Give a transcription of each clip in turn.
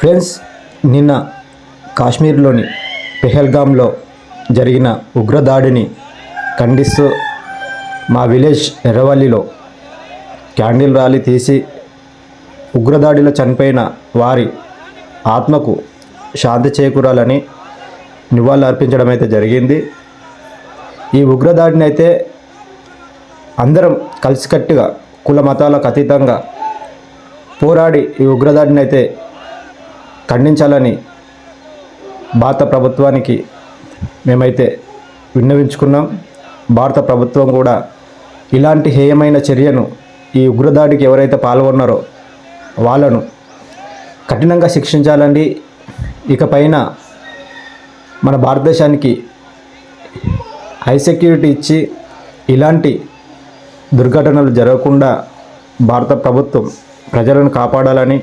Friends నిన్న కాశ్మీర్లోని పెహల్గామ్లో జరిగిన ఉగ్రదాడిని ఖండిస్తూ మా విలేజ్ ఎర్రవల్లిలో క్యాండిల్ ర్యాలీ తీసి ఉగ్రదాడిలో చనిపోయిన వారి ఆత్మకు శాంతి చేకూరాలని నివాళులు అర్పించడం అయితే జరిగింది. ఈ ఉగ్రదాడిని అయితే అందరం కలిసికట్టుగా కుల మతాలకు అతీతంగా పోరాడి ఈ ఉగ్రదాడిని అయితే ఖండించాలని భారత ప్రభుత్వానికి మేమైతే విన్నవించుకున్నాం. భారత ప్రభుత్వం కూడా ఇలాంటి హేయమైన చర్యను ఈ ఉగ్రదాడికి ఎవరైతే పాల్గొన్నారో వాళ్ళను కఠినంగా శిక్షించాలండి. ఇకపైన మన భారతదేశానికి హై సెక్యూరిటీ ఇచ్చి ఇలాంటి దుర్ఘటనలు జరగకుండా భారత ప్రభుత్వం ప్రజలను కాపాడాలని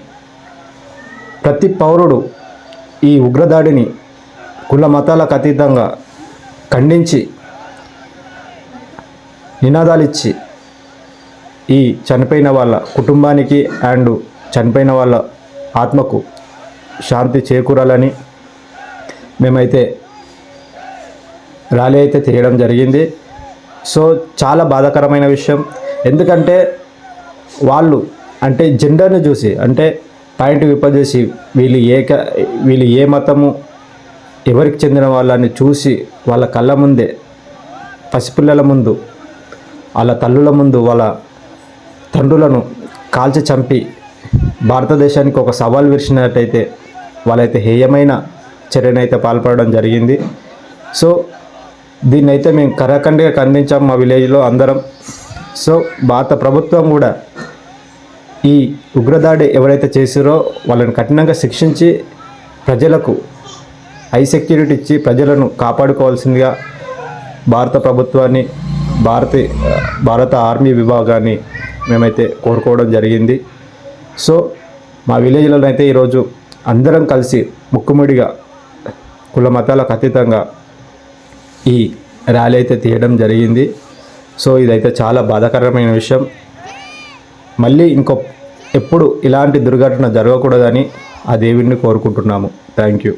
ప్రతి పౌరుడు ఈ ఉగ్రదాడిని కుల మతాలకు అతీతంగా ఖండించి నినాదాలు ఇచ్చి ఈ చనిపోయిన వాళ్ళ కుటుంబానికి అండ్ చనిపోయిన వాళ్ళ ఆత్మకు శాంతి చేకూరాలని మేమైతే ర్యాలీ అయితే తీయడం జరిగింది. సో చాలా బాధాకరమైన విషయం. ఎందుకంటే వాళ్ళు అంటే జెండర్ని చూసి అంటే పాయింట్ విప్పజేసి వీళ్ళు ఏ వీళ్ళు ఏ మతము ఎవరికి చెందిన వాళ్ళని చూసి వాళ్ళ కళ్ళ ముందే పసిపిల్లల ముందు వాళ్ళ తల్లుల ముందు వాళ్ళ తండ్రులను కాల్చి చంపి భారతదేశానికి ఒక సవాల్ విరిచినట్టయితే వాళ్ళైతే హేయమైన చర్యనైతే పాల్పడడం జరిగింది. సో దీన్నైతే మేము కరాఖండిగా ఖండించాం మా విలేజ్లో అందరం. సో భారత ప్రభుత్వం కూడా ఈ ఉగ్రదాడి ఎవరైతే చేసిరో వాళ్ళని కఠినంగా శిక్షించి ప్రజలకు హై సెక్యూరిటీ ఇచ్చి ప్రజలను కాపాడుకోవాల్సిందిగా భారత ప్రభుత్వాన్ని భారత భారత ఆర్మీ విభాగాన్ని మేమైతే కోరుకోవడం జరిగింది. సో మా విలేజ్లో అయితే ఈరోజు అందరం కలిసి ముక్కుముడిగా కుల మతాలకు అతీతంగా ఈ ర్యాలీ అయితే తీయడం జరిగింది. సో ఇదైతే చాలా బాధాకరమైన విషయం. మళ్ళీ ఇంకో ఎప్పుడు ఇలాంటి దుర్ఘటన జరగకూడదని ఆ దేవుడిని కోరుకుంటున్నాము. Thank you